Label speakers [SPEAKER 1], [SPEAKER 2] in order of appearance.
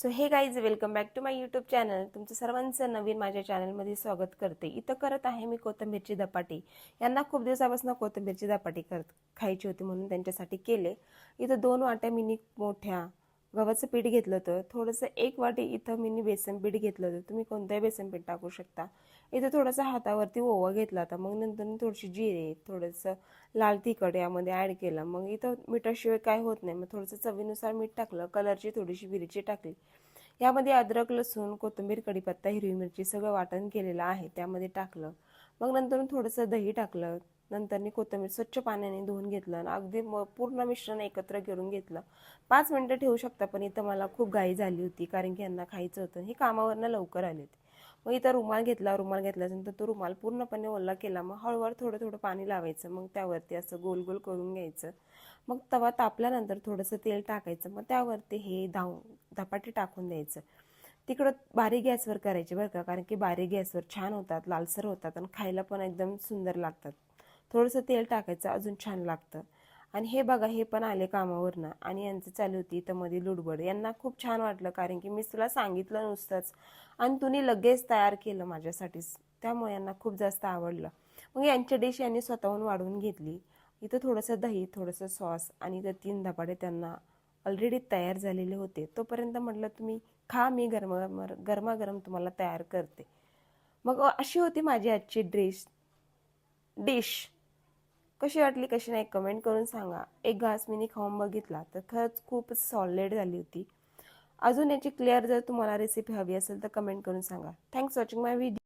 [SPEAKER 1] So hey guys welcome back to my YouTube channel तुमचं सर्वांचं नवीन माझ्या चॅनलमध्ये स्वागत करते. इथं करत आहे मी कोथिंबीरची धपाटी. यांना खूप दिवसापासून कोथिंबीरची धपाटी करत खायची होती म्हणून त्यांच्यासाठी केले. इथं दोन वाट्या मिनी मोठ्या गव्हाचं पीठ घेतलं होतं. थोडंसं एक वाटी इथं मी बेसन पीठ घेतलं होतं. तुम्ही कोणतंही बेसन पीठ टाकू शकता. इथं थोडंसं हातावरती ओवा घेतला होता. मग नंतर थोडीशी जिरे थोडंसं लाल तिखट यामध्ये ॲड केलं. मग इथं मिठाशिवाय काय होत नाही. मग थोडंसं चवीनुसार मीठ टाकलं. कलरची थोडीशी मिरची टाकली. यामध्ये अद्रक लसूण कोथिंबीर कढीपत्ता हिरवी मिरची सगळं वाटण केलेलं आहे. त्यामध्ये टाकलं. मग नंतर थोडंसं दही टाकलं. नंतरनी कोथिंबीर स्वच्छ पाण्याने धुवून घेतलं आणि अगदी म पूर्ण मिश्रण एकत्र करून घेतलं. पाच मिनटं ठेवू शकता पण इथं मला खूप घाई झाली होती कारण की यांना खायचं होतं हे कामावरनं लवकर आले होते. मग इथं रुमाल घेतला रुमाल घेतल्यानंतर तो रुमाल पूर्णपणे ओला केला. मग हळूहळू थोडं थोडं पाणी लावायचं मग त्यावरती असं गोल गोल करून घ्यायचं. मग तवा तापल्यानंतर थोडंसं तेल टाकायचं मग त्यावरती हे धाव धपाटे टाकून द्यायचं. तिकडं बारीक गॅसवर करायचे बरं का कारण की बारीक गॅसवर छान होतात लालसर होतात आणि खायला पण एकदम सुंदर लागतात. थोडंसं तेल टाकायचं अजून छान लागतं. आणि हे बघा हे पण आले कामावरनं आणि यांचं चालू होती इथं मध्ये लुडबड यांना खूप छान वाटलं कारण की मी तुला सांगितलं नुसतंच आणि तुम्ही लगेच तयार केलं माझ्यासाठीच. त्यामुळे यांना खूप जास्त आवडलं. मग यांची डिश यांनी स्वतःहून वाढवून घेतली. इथं थोडंसं दही थोडंसं सॉस आणि इथं तीन धपाटे त्यांना ऑलरेडी तयार झालेले होते. तोपर्यंत म्हटलं तुम्ही खा मी गरमागरम गरमागरम तुम्हाला तयार करते. मग अशी होती माझी आजची ड्रेस डिश. कशी वाटली कशी नाही कमेंट करून सांगा. एक घास मी खाऊन बघितला तर खरंच खूप सॉलिड झाली होती. अजून याची क्लिअर जर तुम्हाला रेसिपी हवी असेल तर कमेंट करून सांगा. थँक्स वॉचिंग माय व्हिडिओ